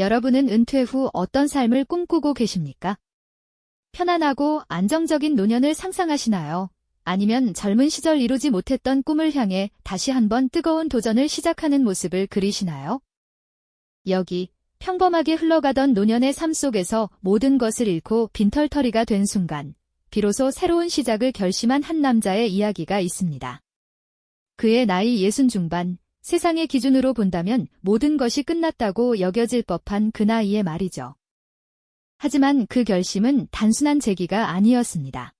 여러분은 은퇴 후 어떤 삶을 꿈꾸고 계십니까? 편안하고 안정적인 노년을 상상하시나요? 아니면 젊은 시절 이루지 못했던 꿈을 향해 다시 한번 뜨거운 도전을 시작하는 모습을 그리시나요? 여기 평범하게 흘러가던 노년의 삶 속에서 모든 것을 잃고 빈털터리가 된 순간, 비로소 새로운 시작을 결심한 한 남자의 이야기가 있습니다. 그의 나이 예순 중반, 세상의 기준으로 본다면 모든 것이 끝났다고 여겨질 법한 그 나이의 말이죠. 하지만 그 결심은 단순한 재기가 아니었습니다.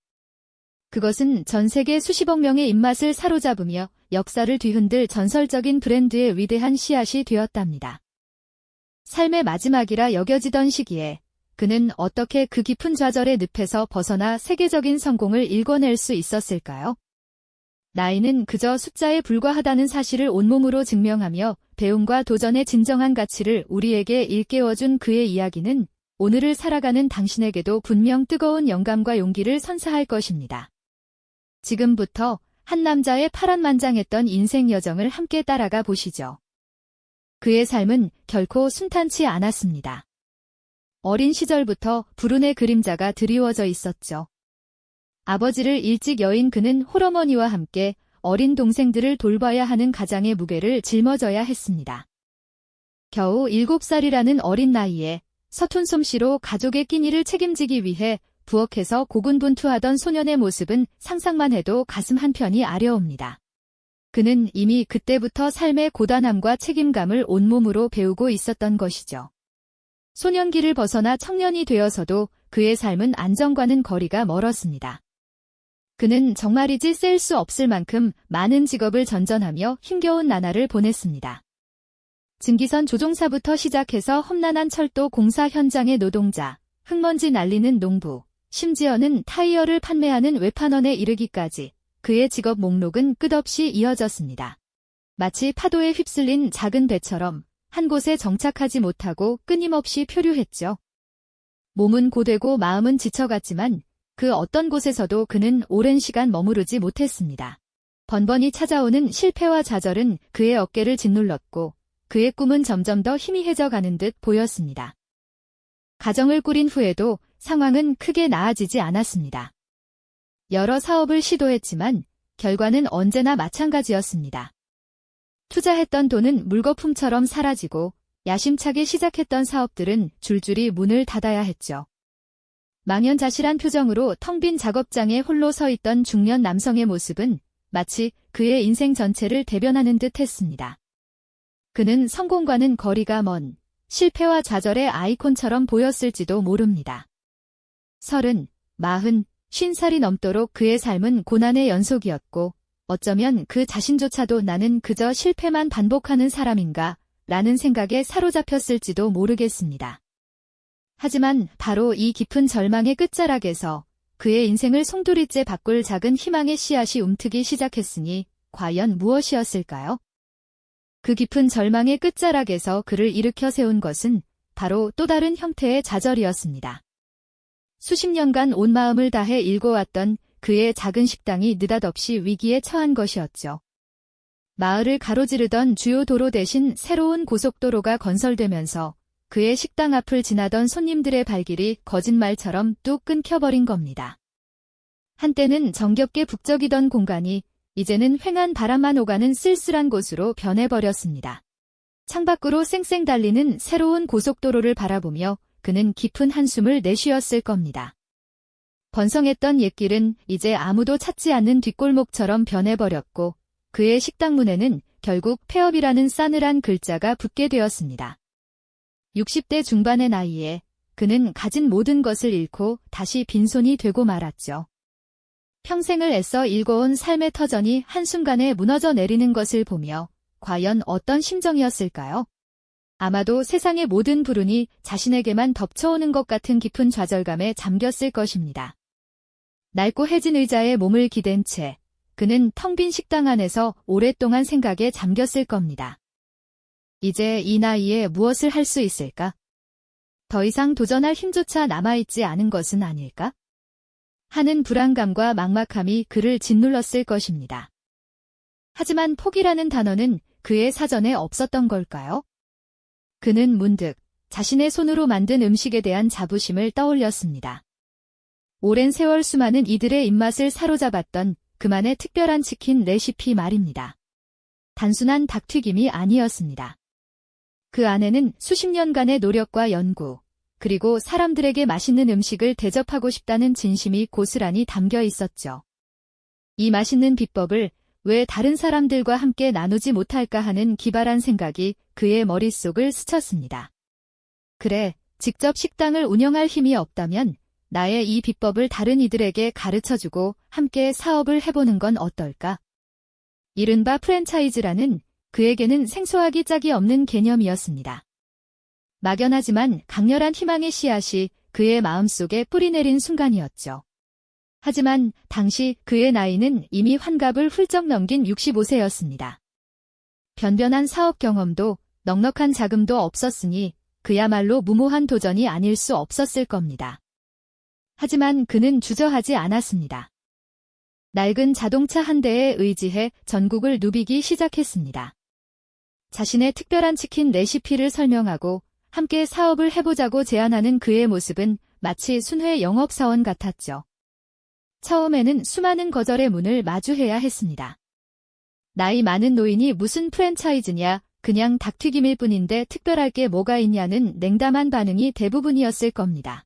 그것은 전 세계 수십억 명의 입맛을 사로잡으며 역사를 뒤흔들 전설적인 브랜드의 위대한 씨앗이 되었답니다. 삶의 마지막이라 여겨지던 시기에 그는 어떻게 그 깊은 좌절의 늪에서 벗어나 세계적인 성공을 일궈낼 수 있었을까요? 나이는 그저 숫자에 불과하다는 사실을 온몸으로 증명하며 배움과 도전의 진정한 가치를 우리에게 일깨워준 그의 이야기는 오늘을 살아가는 당신에게도 분명 뜨거운 영감과 용기를 선사할 것입니다. 지금부터 한 남자의 파란만장했던 인생 여정을 함께 따라가 보시죠. 그의 삶은 결코 순탄치 않았습니다. 어린 시절부터 불운의 그림자가 드리워져 있었죠. 아버지를 일찍 여인 그는 홀어머니와 함께 어린 동생들을 돌봐야 하는 가장의 무게를 짊어져야 했습니다. 겨우 7살이라는 어린 나이에 서툰 솜씨로 가족의 끼니를 책임지기 위해 부엌에서 고군분투하던 소년의 모습은 상상만 해도 가슴 한편이 아려옵니다. 그는 이미 그때부터 삶의 고단함과 책임감을 온몸으로 배우고 있었던 것이죠. 소년기를 벗어나 청년이 되어서도 그의 삶은 안정과는 거리가 멀었습니다. 그는 정말이지 셀 수 없을 만큼 많은 직업을 전전하며 힘겨운 나날을 보냈습니다. 증기선 조종사부터 시작해서 험난한 철도 공사 현장의 노동자, 흙먼지 날리는 농부, 심지어는 타이어를 판매하는 외판원에 이르기까지 그의 직업 목록은 끝없이 이어졌습니다. 마치 파도에 휩쓸린 작은 배처럼 한 곳에 정착하지 못하고 끊임없이 표류했죠. 몸은 고되고 마음은 지쳐갔지만 그 어떤 곳에서도 그는 오랜 시간 머무르지 못했습니다. 번번이 찾아오는 실패와 좌절은 그의 어깨를 짓눌렀고 그의 꿈은 점점 더 희미해져 가는 듯 보였습니다. 가정을 꾸린 후에도 상황은 크게 나아지지 않았습니다. 여러 사업을 시도했지만 결과는 언제나 마찬가지였습니다. 투자했던 돈은 물거품처럼 사라지고 야심차게 시작했던 사업들은 줄줄이 문을 닫아야 했죠. 망연자실한 표정으로 텅 빈 작업장에 홀로 서 있던 중년 남성의 모습은 마치 그의 인생 전체를 대변하는 듯 했습니다. 그는 성공과는 거리가 먼 실패와 좌절의 아이콘처럼 보였을지도 모릅니다. 서른, 마흔, 쉰 살이 넘도록 그의 삶은 고난의 연속이었고 어쩌면 그 자신조차도 나는 그저 실패만 반복하는 사람인가 라는 생각에 사로잡혔을지도 모르겠습니다. 하지만 바로 이 깊은 절망의 끝자락에서 그의 인생을 송두리째 바꿀 작은 희망의 씨앗이 움트기 시작했으니 과연 무엇이었을까요? 그 깊은 절망의 끝자락에서 그를 일으켜 세운 것은 바로 또 다른 형태의 좌절이었습니다. 수십 년간 온 마음을 다해 일궈왔던 그의 작은 식당이 느닷없이 위기에 처한 것이었죠. 마을을 가로지르던 주요 도로 대신 새로운 고속도로가 건설되면서 그의 식당 앞을 지나던 손님들의 발길이 거짓말처럼 뚝 끊겨버린 겁니다. 한때는 정겹게 북적이던 공간이 이제는 횡한 바람만 오가는 쓸쓸한 곳으로 변해버렸습니다. 창밖으로 쌩쌩 달리는 새로운 고속도로를 바라보며 그는 깊은 한숨을 내쉬었을 겁니다. 번성했던 옛길은 이제 아무도 찾지 않는 뒷골목처럼 변해버렸고 그의 식당 문에는 결국 폐업이라는 싸늘한 글자가 붙게 되었습니다. 60대 중반의 나이에 그는 가진 모든 것을 잃고 다시 빈손이 되고 말았죠. 평생을 애써 일궈온 삶의 터전이 한순간에 무너져 내리는 것을 보며 과연 어떤 심정이었을까요? 아마도 세상의 모든 불운이 자신에게만 덮쳐오는 것 같은 깊은 좌절감에 잠겼을 것입니다. 낡고 해진 의자에 몸을 기댄 채 그는 텅 빈 식당 안에서 오랫동안 생각에 잠겼을 겁니다. 이제 이 나이에 무엇을 할 수 있을까? 더 이상 도전할 힘조차 남아있지 않은 것은 아닐까? 하는 불안감과 막막함이 그를 짓눌렀을 것입니다. 하지만 포기라는 단어는 그의 사전에 없었던 걸까요? 그는 문득 자신의 손으로 만든 음식에 대한 자부심을 떠올렸습니다. 오랜 세월 수많은 이들의 입맛을 사로잡았던 그만의 특별한 치킨 레시피 말입니다. 단순한 닭튀김이 아니었습니다. 그 안에는 수십 년간의 노력과 연구, 그리고 사람들에게 맛있는 음식을 대접하고 싶다는 진심이 고스란히 담겨 있었죠. 이 맛있는 비법을 왜 다른 사람들과 함께 나누지 못할까 하는 기발한 생각이 그의 머릿속을 스쳤습니다. 그래, 직접 식당을 운영할 힘이 없다면 나의 이 비법을 다른 이들에게 가르쳐주고 함께 사업을 해보는 건 어떨까? 이른바 프랜차이즈라는 그에게는 생소하기 짝이 없는 개념이었습니다. 막연하지만 강렬한 희망의 씨앗이 그의 마음속에 뿌리내린 순간이었죠. 하지만 당시 그의 나이는 이미 환갑을 훌쩍 넘긴 65세였습니다. 변변한 사업 경험도 넉넉한 자금도 없었으니 그야말로 무모한 도전이 아닐 수 없었을 겁니다. 하지만 그는 주저하지 않았습니다. 낡은 자동차 한 대에 의지해 전국을 누비기 시작했습니다. 자신의 특별한 치킨 레시피를 설명하고 함께 사업을 해보자고 제안하는 그의 모습은 마치 순회 영업사원 같았죠. 처음에는 수많은 거절의 문을 마주해야 했습니다. 나이 많은 노인이 무슨 프랜차이즈냐, 그냥 닭튀김일 뿐인데 특별할 게 뭐가 있냐는 냉담한 반응이 대부분이었을 겁니다.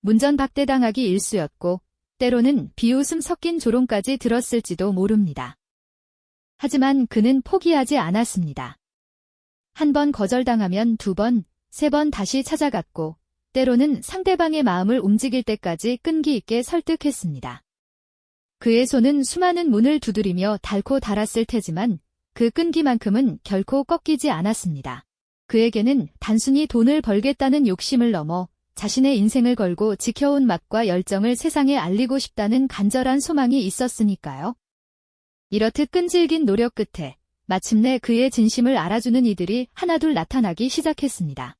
문전 박대당하기 일쑤였고, 때로는 비웃음 섞인 조롱까지 들었을지도 모릅니다. 하지만 그는 포기하지 않았습니다. 한 번 거절당하면 두 번, 세 번 다시 찾아갔고, 때로는 상대방의 마음을 움직일 때까지 끈기 있게 설득했습니다. 그의 손은 수많은 문을 두드리며 닳고 닳았을 테지만 그 끈기만큼은 결코 꺾이지 않았습니다. 그에게는 단순히 돈을 벌겠다는 욕심을 넘어 자신의 인생을 걸고 지켜온 맛과 열정을 세상에 알리고 싶다는 간절한 소망이 있었으니까요. 이렇듯 끈질긴 노력 끝에 마침내 그의 진심을 알아주는 이들이 하나둘 나타나기 시작했습니다.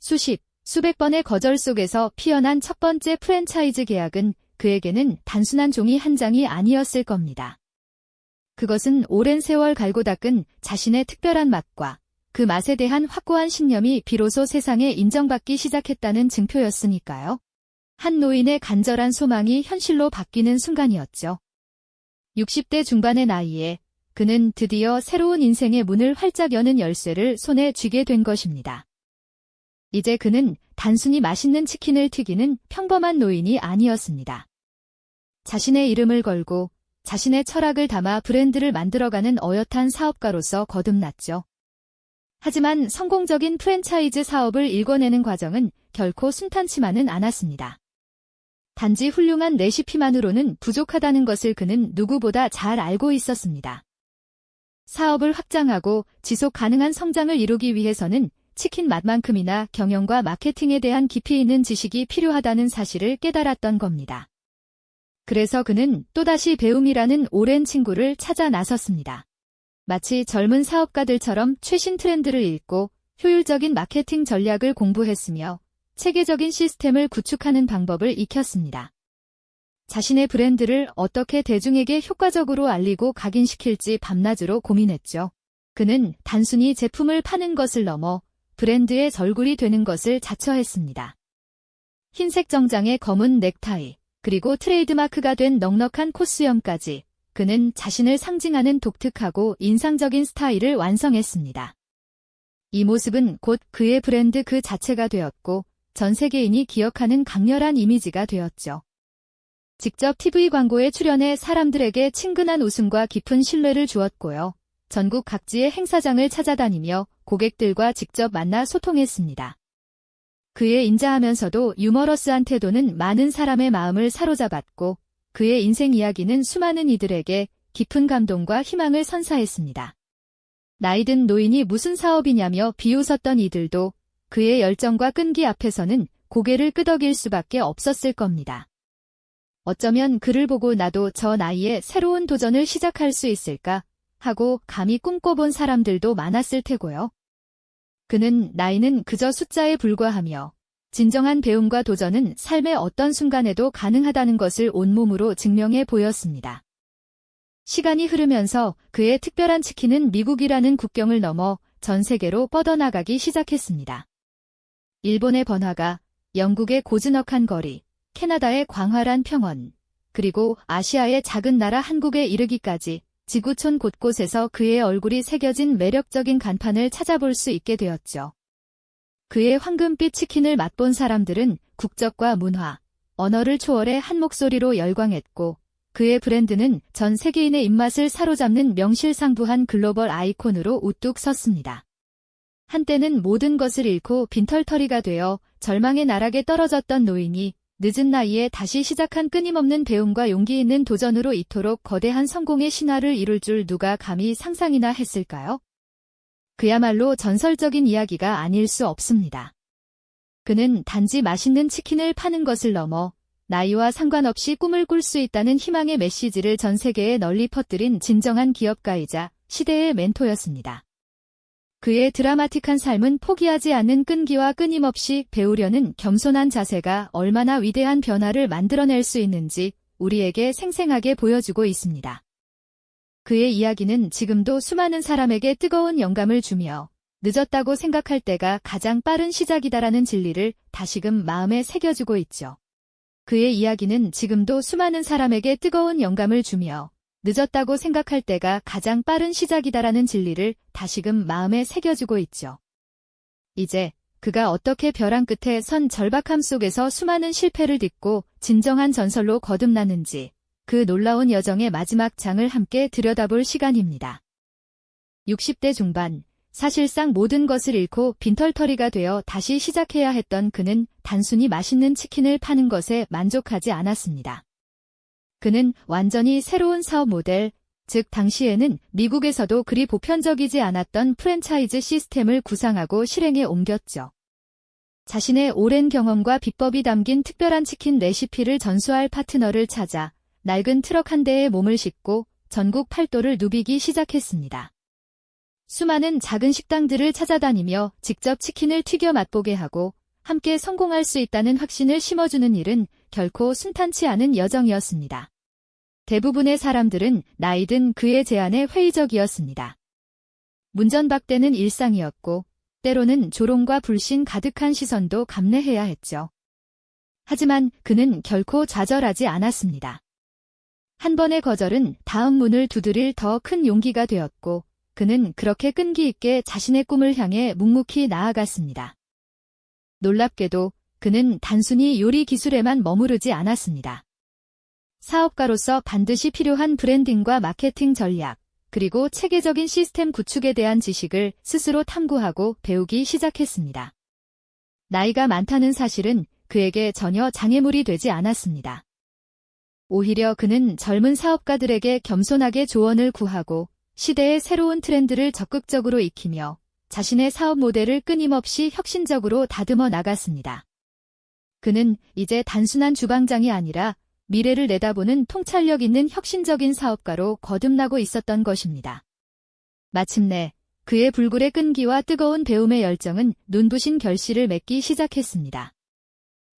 수십, 수백 번의 거절 속에서 피어난 첫 번째 프랜차이즈 계약은 그에게는 단순한 종이 한 장이 아니었을 겁니다. 그것은 오랜 세월 갈고 닦은 자신의 특별한 맛과 그 맛에 대한 확고한 신념이 비로소 세상에 인정받기 시작했다는 증표였으니까요. 한 노인의 간절한 소망이 현실로 바뀌는 순간이었죠. 60대 중반의 나이에 그는 드디어 새로운 인생의 문을 활짝 여는 열쇠를 손에 쥐게 된 것입니다. 이제 그는 단순히 맛있는 치킨을 튀기는 평범한 노인이 아니었습니다. 자신의 이름을 걸고 자신의 철학을 담아 브랜드를 만들어가는 어엿한 사업가로서 거듭났죠. 하지만 성공적인 프랜차이즈 사업을 일궈내는 과정은 결코 순탄치만은 않았습니다. 단지 훌륭한 레시피만으로는 부족하다는 것을 그는 누구보다 잘 알고 있었습니다. 사업을 확장하고 지속 가능한 성장을 이루기 위해서는 치킨 맛만큼이나 경영과 마케팅에 대한 깊이 있는 지식이 필요하다는 사실을 깨달았던 겁니다. 그래서 그는 또다시 배움이라는 오랜 친구를 찾아 나섰습니다. 마치 젊은 사업가들처럼 최신 트렌드를 읽고 효율적인 마케팅 전략을 공부했으며 체계적인 시스템을 구축하는 방법을 익혔습니다. 자신의 브랜드를 어떻게 대중에게 효과적으로 알리고 각인시킬지 밤낮으로 고민했죠. 그는 단순히 제품을 파는 것을 넘어 브랜드의 절굴이 되는 것을 자처했습니다. 흰색 정장에 검은 넥타이, 그리고 트레이드마크가 된 넉넉한 코스염까지 그는 자신을 상징하는 독특하고 인상적인 스타일을 완성했습니다. 이 모습은 곧 그의 브랜드 그 자체가 되었고 전 세계인이 기억하는 강렬한 이미지가 되었죠. 직접 TV 광고에 출연해 사람들에게 친근한 웃음과 깊은 신뢰를 주었고요. 전국 각지의 행사장을 찾아다니며 고객들과 직접 만나 소통했습니다. 그의 인자하면서도 유머러스한 태도는 많은 사람의 마음을 사로잡았고 그의 인생 이야기는 수많은 이들에게 깊은 감동과 희망을 선사했습니다. 나이든 노인이 무슨 사업이냐며 비웃었던 이들도 그의 열정과 끈기 앞에서는 고개를 끄덕일 수밖에 없었을 겁니다. 어쩌면 그를 보고 나도 저 나이에 새로운 도전을 시작할 수 있을까 하고 감히 꿈꿔본 사람들도 많았을 테고요. 그는 나이는 그저 숫자에 불과하며 진정한 배움과 도전은 삶의 어떤 순간에도 가능하다는 것을 온몸으로 증명해 보였습니다. 시간이 흐르면서 그의 특별한 치킨은 미국이라는 국경을 넘어 전 세계로 뻗어나가기 시작했습니다. 일본의 번화가, 영국의 고즈넉한 거리, 캐나다의 광활한 평원, 그리고 아시아의 작은 나라 한국에 이르기까지 지구촌 곳곳에서 그의 얼굴이 새겨진 매력적인 간판을 찾아볼 수 있게 되었죠. 그의 황금빛 치킨을 맛본 사람들은 국적과 문화, 언어를 초월해 한 목소리로 열광했고 그의 브랜드는 전 세계인의 입맛을 사로잡는 명실상부한 글로벌 아이콘으로 우뚝 섰습니다. 한때는 모든 것을 잃고 빈털터리가 되어 절망의 나락에 떨어졌던 노인이 늦은 나이에 다시 시작한 끊임없는 배움과 용기 있는 도전으로 이토록 거대한 성공의 신화를 이룰 줄 누가 감히 상상이나 했을까요? 그야말로 전설적인 이야기가 아닐 수 없습니다. 그는 단지 맛있는 치킨을 파는 것을 넘어 나이와 상관없이 꿈을 꿀 수 있다는 희망의 메시지를 전 세계에 널리 퍼뜨린 진정한 기업가이자 시대의 멘토였습니다. 그의 드라마틱한 삶은 포기하지 않는 끈기와 끊임없이 배우려는 겸손한 자세가 얼마나 위대한 변화를 만들어낼 수 있는지 우리에게 생생하게 보여주고 있습니다. 그의 이야기는 지금도 수많은 사람에게 뜨거운 영감을 주며 늦었다고 생각할 때가 가장 빠른 시작이다라는 진리를 다시금 마음에 새겨주고 있죠. 그의 이야기는 지금도 수많은 사람에게 뜨거운 영감을 주며 늦었다고 생각할 때가 가장 빠른 시작이다라는 진리를 다시금 마음에 새겨주고 있죠. 이제 그가 어떻게 벼랑 끝에 선 절박함 속에서 수많은 실패를 딛고 진정한 전설로 거듭났는지 그 놀라운 여정의 마지막 장을 함께 들여다볼 시간입니다. 60대 중반, 사실상 모든 것을 잃고 빈털터리가 되어 다시 시작해야 했던 그는 단순히 맛있는 치킨을 파는 것에 만족하지 않았습니다. 그는 완전히 새로운 사업 모델, 즉 당시에는 미국에서도 그리 보편적이지 않았던 프랜차이즈 시스템을 구상하고 실행에 옮겼죠. 자신의 오랜 경험과 비법이 담긴 특별한 치킨 레시피를 전수할 파트너를 찾아 낡은 트럭 한 대에 몸을 싣고 전국 팔도를 누비기 시작했습니다. 수많은 작은 식당들을 찾아다니며 직접 치킨을 튀겨 맛보게 하고 함께 성공할 수 있다는 확신을 심어주는 일은 결코 순탄치 않은 여정이었습니다. 대부분의 사람들은 나이든 그의 제안에 회의적이었습니다. 문전박대는 일상이었고 때로는 조롱과 불신 가득한 시선도 감내해야 했죠. 하지만 그는 결코 좌절하지 않았습니다. 한 번의 거절은 다음 문을 두드릴 더 큰 용기가 되었고 그는 그렇게 끈기 있게 자신의 꿈을 향해 묵묵히 나아갔습니다. 놀랍게도 그는 단순히 요리 기술에만 머무르지 않았습니다. 사업가로서 반드시 필요한 브랜딩과 마케팅 전략, 그리고 체계적인 시스템 구축에 대한 지식을 스스로 탐구하고 배우기 시작했습니다. 나이가 많다는 사실은 그에게 전혀 장애물이 되지 않았습니다. 오히려 그는 젊은 사업가들에게 겸손하게 조언을 구하고 시대의 새로운 트렌드를 적극적으로 익히며 자신의 사업 모델을 끊임없이 혁신적으로 다듬어 나갔습니다. 그는 이제 단순한 주방장이 아니라 미래를 내다보는 통찰력 있는 혁신적인 사업가로 거듭나고 있었던 것입니다. 마침내 그의 불굴의 끈기와 뜨거운 배움의 열정은 눈부신 결실을 맺기 시작했습니다.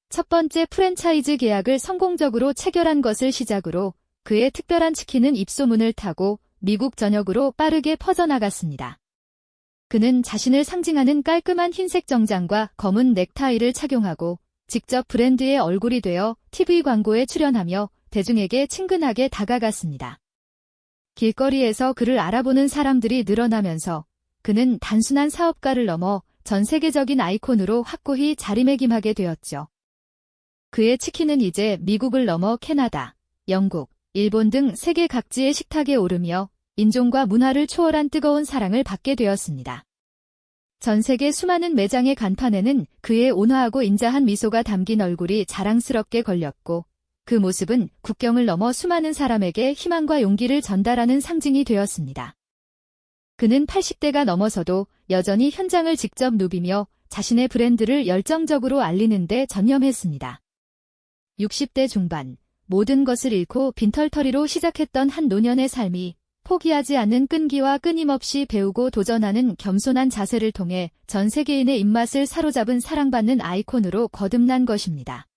첫 번째 프랜차이즈 계약을 성공적으로 체결한 것을 시작으로 그의 특별한 치킨은 입소문을 타고 미국 전역으로 빠르게 퍼져나갔습니다. 그는 자신을 상징하는 깔끔한 흰색 정장과 검은 넥타이를 착용하고 직접 브랜드의 얼굴이 되어 TV 광고에 출연하며 대중에게 친근하게 다가갔습니다. 길거리에서 그를 알아보는 사람들이 늘어나면서 그는 단순한 사업가를 넘어 전 세계적인 아이콘으로 확고히 자리매김하게 되었죠. 그의 치킨은 이제 미국을 넘어 캐나다, 영국, 일본 등 세계 각지의 식탁에 오르며 인종과 문화를 초월한 뜨거운 사랑을 받게 되었습니다. 전 세계 수많은 매장의 간판에는 그의 온화하고 인자한 미소가 담긴 얼굴이 자랑스럽게 걸렸고 그 모습은 국경을 넘어 수많은 사람에게 희망과 용기를 전달하는 상징이 되었습니다. 그는 80대가 넘어서도 여전히 현장을 직접 누비며 자신의 브랜드를 열정적으로 알리는 데 전념했습니다. 60대 중반, 모든 것을 잃고 빈털터리로 시작했던 한 노년의 삶이 포기하지 않는 끈기와 끊임없이 배우고 도전하는 겸손한 자세를 통해 전 세계인의 입맛을 사로잡은 사랑받는 아이콘으로 거듭난 것입니다.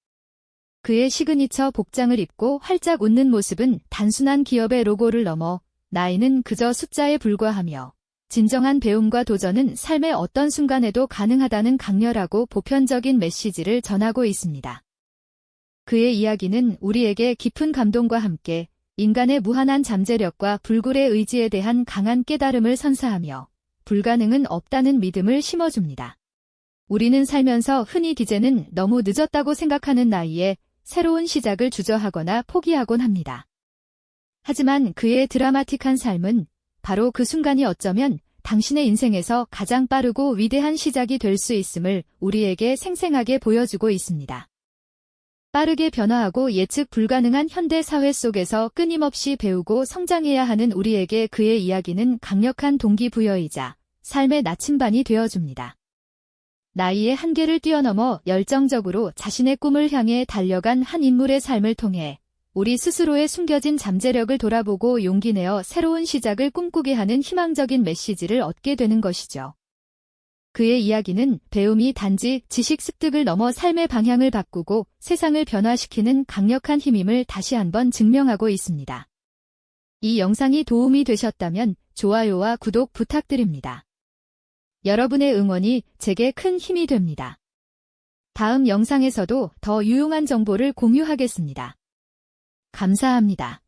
그의 시그니처 복장을 입고 활짝 웃는 모습은 단순한 기업의 로고를 넘어 나이는 그저 숫자에 불과하며 진정한 배움과 도전은 삶의 어떤 순간에도 가능하다는 강렬하고 보편적인 메시지를 전하고 있습니다. 그의 이야기는 우리에게 깊은 감동과 함께 인간의 무한한 잠재력과 불굴의 의지에 대한 강한 깨달음을 선사하며 불가능은 없다는 믿음을 심어줍니다. 우리는 살면서 흔히 기재는 너무 늦었다고 생각하는 나이에 새로운 시작을 주저하거나 포기하곤 합니다. 하지만 그의 드라마틱한 삶은 바로 그 순간이 어쩌면 당신의 인생에서 가장 빠르고 위대한 시작이 될 수 있음을 우리에게 생생하게 보여주고 있습니다. 빠르게 변화하고 예측 불가능한 현대 사회 속에서 끊임없이 배우고 성장해야 하는 우리에게 그의 이야기는 강력한 동기부여이자 삶의 나침반이 되어줍니다. 나이의 한계를 뛰어넘어 열정적으로 자신의 꿈을 향해 달려간 한 인물의 삶을 통해 우리 스스로의 숨겨진 잠재력을 돌아보고 용기 내어 새로운 시작을 꿈꾸게 하는 희망적인 메시지를 얻게 되는 것이죠. 그의 이야기는 배움이 단지 지식 습득을 넘어 삶의 방향을 바꾸고 세상을 변화시키는 강력한 힘임을 다시 한번 증명하고 있습니다. 이 영상이 도움이 되셨다면 좋아요와 구독 부탁드립니다. 여러분의 응원이 제게 큰 힘이 됩니다. 다음 영상에서도 더 유용한 정보를 공유하겠습니다. 감사합니다.